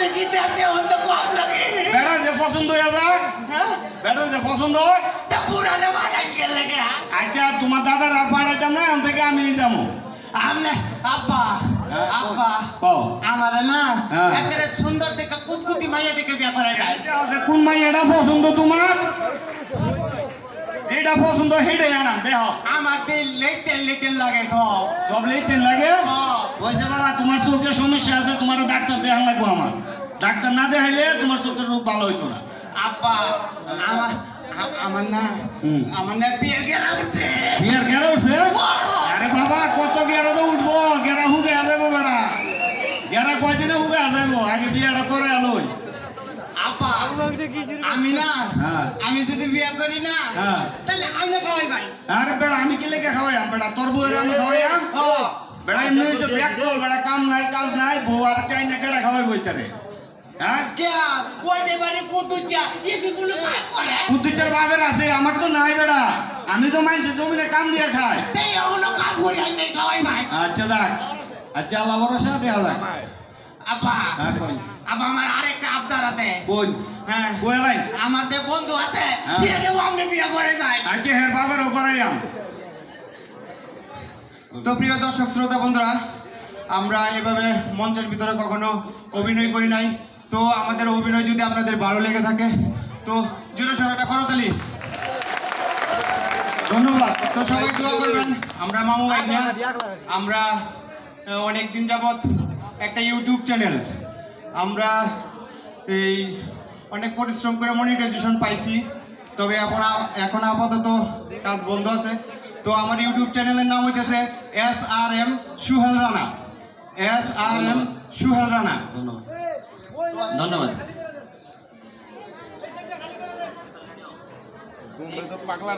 আমি কি দেখতে হতো কম লাগে। বেড়া যে পছন্দ হয়ে যাক হ্যাঁ? বেড়া যে পছন্দ হয়। তা পুরানো বাড়াই গেলে গে আচ্ছা তোমার দাদার আর পাঠাইতাম না এখন থেকে আমি যাব। আমনে আব্বা হ্যাঁ, আব্বা আমার না হ্যাঁ। একেবারে সুন্দর দেখে কুতকুতি মাইয়া দেখে বিয়ে করা যায়। কোন মাই পছন্দ তোমার? যেটা পছন্দ সেটাই আনাম দেহ। আমার দিল লিটল লিটল লাগে সব। সব লেটে লাগে। বলছে বাবা তোমার চোখে সমস্যা আছে তোমার ডাক্তার দেখান লাগবো আমার। ডাক্তার না দেখাইলে তোমার চোখের রোগ ভালো হইতো না। আব্বা আমার আমার না আমার না বিয়ে গেলা হচ্ছে বিয়ার গেরা উঠছে আরে বাবা কত গেরা তো উঠবো? গেরা হুগে যাব বেড়া। গেরা কয়দিনে হুগে যাব আগে বিয়েটা করে আলোই। আব্বা আমি না হ্যাঁ। আমি যদি বিয়ে করি না হ্যাঁ। তাহলে আমি না ভাই। আরে বেড়া আমি কি লেগে খাওয়াইম বেড়া তোর বউয়ের আমি খাওয়াইম বেড়া এমনি হয়েছে ব্যাগ কল বেড়া কাম নাই কাজ নাই বউ আর চাই না কেডা খাওয়াই বইতারে হ্যাঁ? কে? কইতে পারি কুতুচা এগুলো কাজ করে? বুদ্ধিচার বাবের আছে আমার তো নাই বেড়া আমি তো মাইছে জমিনে কাম দিয়ে খাই। তাই ওগুলো কাজ করে আমি খাওয়াই ভাই। আচ্ছা যাক। আচ্ছা আল্লাহ ভরসা দেওয়া যাক। আব্বা হ্যাঁ কই আব্বা আমার আরেকটা আবদার আছে। কই হ্যাঁ। কই লাই আমার যে বন্ধু আছে হ্যাঁ। এরও আমি বিয়ে করে নাই। আচ্ছা হ্যাঁ বাবারও করাইয়াম। তো প্রিয় দর্শক, শ্রোতা বন্ধুরা, আমরা এভাবে মঞ্চের ভিতরে কখনো অভিনয় করি নাই। তো আমাদের অভিনয় যদি আপনাদের ভালো লেগে থাকে, তো জোরে সবাই একটা করতালি। ধন্যবাদ। তো সবাই দোয়া করবেন, আমরা মামু আইনা আমরা অনেক দিন যাবত একটা ইউটিউব চ্যানেল আমরা এই অনেক পরিশ্রম করে মনিটাইজেশন পাইছি। তবে এখন এখন আপাতত কাজ বন্ধ আছে। তো আমার ইউটিউব চ্যানেলের নাম হইতেছে S R M Suhel Rana. S R M Suhel Rana. ধন্যবাদ। ধন্যবাদ পাগলা